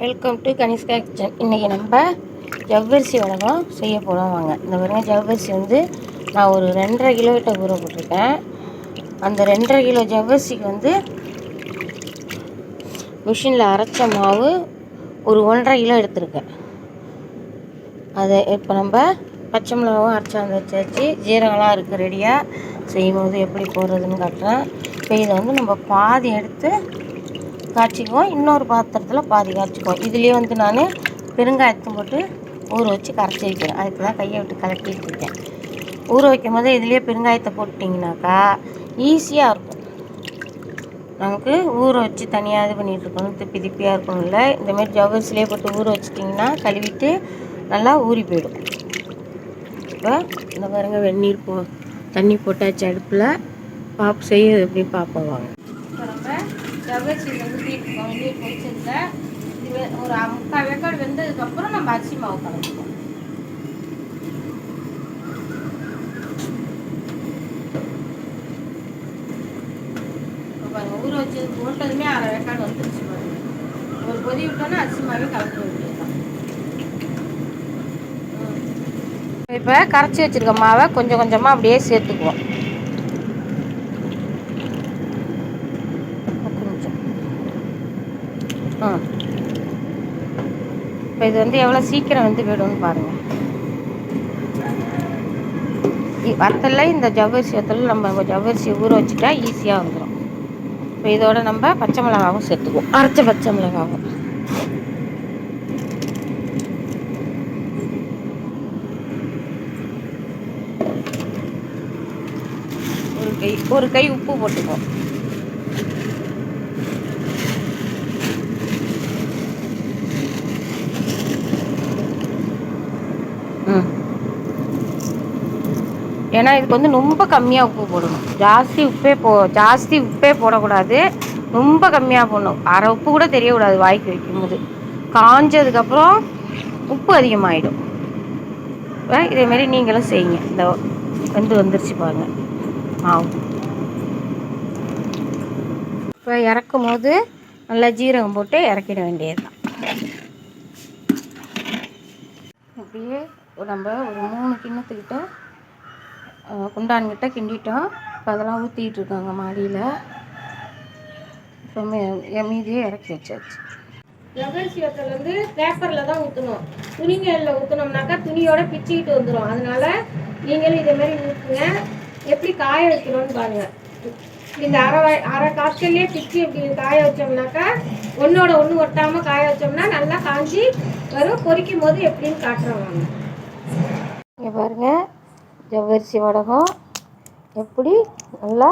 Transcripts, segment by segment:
Welcome to Kanishka kitchen இன்றைக்கி நம்ம ஜவ்வரிசி வடகம் செய்ய போகிறோம் வாங்க. இந்த பாருங்க ஜவ்வரிசி வந்து நான் ஒரு ரெண்டரை கிலோ ஊற போட்டிருக்கேன். அந்த ரெண்டரை கிலோ ஜவ்வரிசிக்கு வந்து மிஷினில் அரைச்ச மாவு ஒரு ஒன்றரை கிலோ எடுத்திருக்கேன். அதை இப்போ நம்ம பச்சை மிளகாவும் அரைச்சாந்து வச்சாச்சு. ஜீரகம்லாம் இருக்குது ரெடியாக செய்யும் போது எப்படி போடுறதுன்னு காட்டுறேன். இப்போ இதை வந்து நம்ம பாதி எடுத்து காய்ச்சிக்குவோம். இன்னொரு பாத்திரத்தில் பாதி காய்ச்சிக்குவோம். இதுலேயே வந்து நான் பெருங்காயத்தை போட்டு ஊற வச்சு கரைச்சி வைக்கிறேன். அதுக்கு தான் கையை விட்டு கலக்கிட்டு இருக்கேன் ஊற வைக்கும் போது இதுலேயே பெருங்காயத்தை போட்டிங்கனாக்கா ஈஸியாக இருக்கும். நமக்கு ஊற வச்சு தனியாக இது பண்ணிகிட்டு இருக்கணும். திப்பி திப்பியாக இருக்கணும்ல இந்தமாரி ஜவ்வரிசிலே போட்டு ஊற வச்சிட்டிங்கன்னா கழுவிட்டு நல்லா ஊறி போயிடும். இப்போ இந்த பாருங்க வெந்நீர் போ தண்ணி போட்டாச்சு அடுப்பில். பாப்பு செய்ய எப்படி பார்ப்போம் வாங்க. ஜவ்வரிசியில் ஊற்றிட்டுருக்கோம் வெந்நீர் பொடிச்சதில் இது ஒரு முக்கால் வேக்காடு வெந்ததுக்கப்புறம் நம்ம அரிசி மாவு கலந்துக்குவோம் பாருங்கள் ஊற வச்சு போட்டதுமே அரை வேக்காடு வந்துருச்சு பாருங்க. ஒரு கொதி விட்டோன்னா அரிசி மாவே கலந்து வேண்டியதுதான். இப்போ கரைச்சி வச்சுருக்க மாவை கொஞ்சம் கொஞ்சமாக அப்படியே சேர்த்துக்குவோம் கொஞ்சம் இப்போ இது வந்து எவ்வளோ சீக்கிரம் வந்து விடும்னு பாருங்கள் வத்தலில் இந்த ஜவ்வரிசி வத்தலில் நம்ம ஜவ்வரிசி ஊற வச்சுட்டா ஈஸியாக வந்துடும் இப்போ இதோட நம்ம பச்சை மிளகாவும் சேர்த்துக்குவோம். அரைச்ச பச்சை மிளகாவும். ஒரு கை ஒரு கை உப்பு போட்டுக்குவோம். ஏன்னா இதுக்கு வந்து ரொம்ப கம்மியாக உப்பு போடணும். ஜாஸ்தி உப்பே போ ஜாஸ்தி உப்பே போடக்கூடாது. ரொம்ப கம்மியாக போடணும். அரை உப்பு கூட தெரியக்கூடாது வாய்க்கு வைக்கும்போது. காஞ்சதுக்கப்புறம் உப்பு அதிகமாகிடும் இதேமாரி நீங்களும் செய்யுங்க. இந்த வந்து வந்துருச்சு பாருங்க. ஆகும் இப்போ இறக்கும் போது நல்லா ஜீரகம் போட்டு இறக்கிட வேண்டியது தான் அப்படியே நம்ம ஒரு மூணு கிண்ணத்துக்கிட்ட குண்டான்கிட்ட கிண்டிட்டோம். இப்போ அதெல்லாம் ஊற்றிட்டு இருக்காங்க மாடியில். இப்போ மீதியே இறக்கி வச்சாச்சு. ஜவ்வரிசி வத்தல் வந்து பேப்பரில் தான் ஊற்றணும் துணிகளில் ஊற்றினோம்னாக்கா துணியோட பிச்சுக்கிட்டு வந்துடும் அதனால நீங்களும் இதே மாதிரி ஊற்றுங்க எப்படி காய வைக்கணும்னு பாருங்கள் இந்த அரை அரை காய்ச்சல்லே பிச்சு இப்படி காய வச்சோம்னாக்கா ஒன்றோட ஒன்று ஒட்டாமல் காய வச்சோம்னா நல்லா காஞ்சி வரும். பொரிக்கும் போது எப்படின்னு காட்டுறோம் வாங்க. இங்கே பாருங்கள் ஜவ்வரிசி வடகம். எப்படி? நல்லா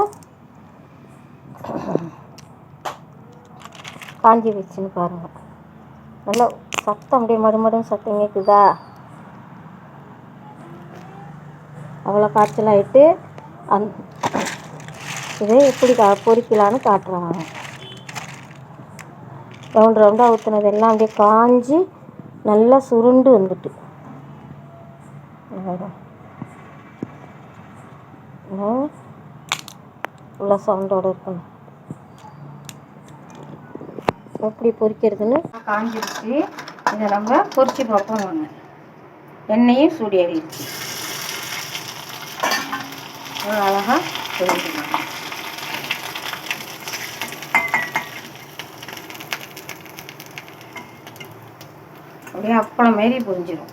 காஞ்சி வச்சுன்னு பாருங்கள் நல்லா சத்தம் அப்படியே மறுமடும் சத்தம் கேட்குதா அவ்வளோ காய்ச்சலாயிட்டு அந் இதை எப்படி கா பொறிக்கலான்னு காட்டுறாங்க ரவுண்ட் ரவுண்டாக ஊற்றுனது எல்லாம் அப்படியே காஞ்சி நல்லா சுருண்டு வந்துட்டு. உள்ள சவுண்டோடு இருக்கணும். எப்படி பொரிக்கிறதுன்னு காஞ்சிருச்சு. இதை நம்ம பொரிச்சு பார்ப்போம் ஒன்று எண்ணெயும் சூடேறிடுச்சு அழகாக பொரிக்கலாம் அப்படியே அப்பளம் மாரி பொரிஞ்சிடும்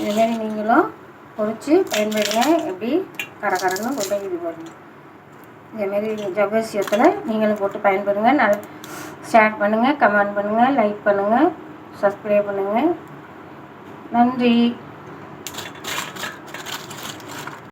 இதுமாரி நீங்களும் பொறிச்சு பயன்படுங்க எப்படி கரகரன்னு கொண்டு இது போடுங்க. இதேமாரி ஜவ்வரிசியத்தில் நீங்களும் போட்டு பயன்படுங்க. நல்ல ஷேர் பண்ணுங்கள் கமெண்ட் பண்ணுங்கள் லைக் பண்ணுங்கள் சப்ஸ்கிரைப் பண்ணுங்கள் நன்றி.